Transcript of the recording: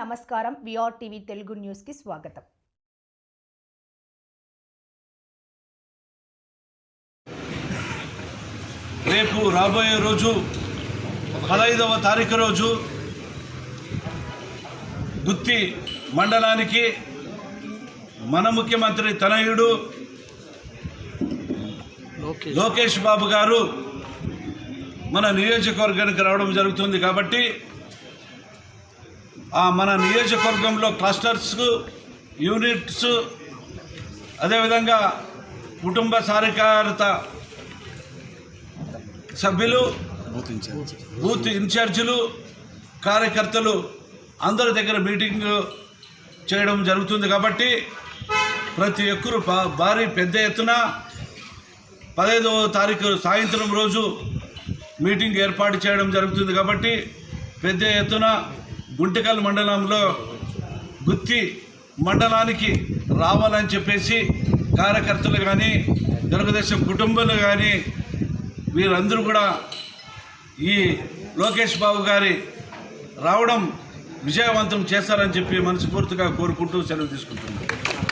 నమస్కారం. VR TV Telugu న్యూస్కి స్వాగతం. రేపు రాబోయే రోజు పదహైదవ తారీఖు రోజు గుత్తి మండలానికి మన ముఖ్యమంత్రి తనయుడు లోకేష్ బాబు గారు మన నియోజకవర్గానికి రావడం జరుగుతుంది కాబట్టి మన నియోజకవర్గంలో క్లస్టర్స్ యూనిట్స్ అదేవిధంగా కుటుంబ సాధికారత సభ్యులు బూత్ ఇన్ఛార్జీలు కార్యకర్తలు అందరి దగ్గర మీటింగ్ చేయడం జరుగుతుంది కాబట్టి ప్రతి ఒక్కరు భారీ పెద్ద ఎత్తున పదహైదవ తారీఖు సాయంత్రం రోజు మీటింగ్ ఏర్పాటు చేయడం జరుగుతుంది కాబట్టి పెద్ద ఎత్తున గుంటకల్ మండలంలో గుత్తి మండలానికి రావాలని చెప్పేసి కార్యకర్తలు కానీ తెలుగుదేశం కుటుంబాలు కానీ వీరందరూ కూడా ఈ లోకేష్ బాబు గారి రావడం విజయవంతం చేస్తారని చెప్పి మనస్ఫూర్తిగా కోరుకుంటూ సెలవు తీసుకుంటున్నాను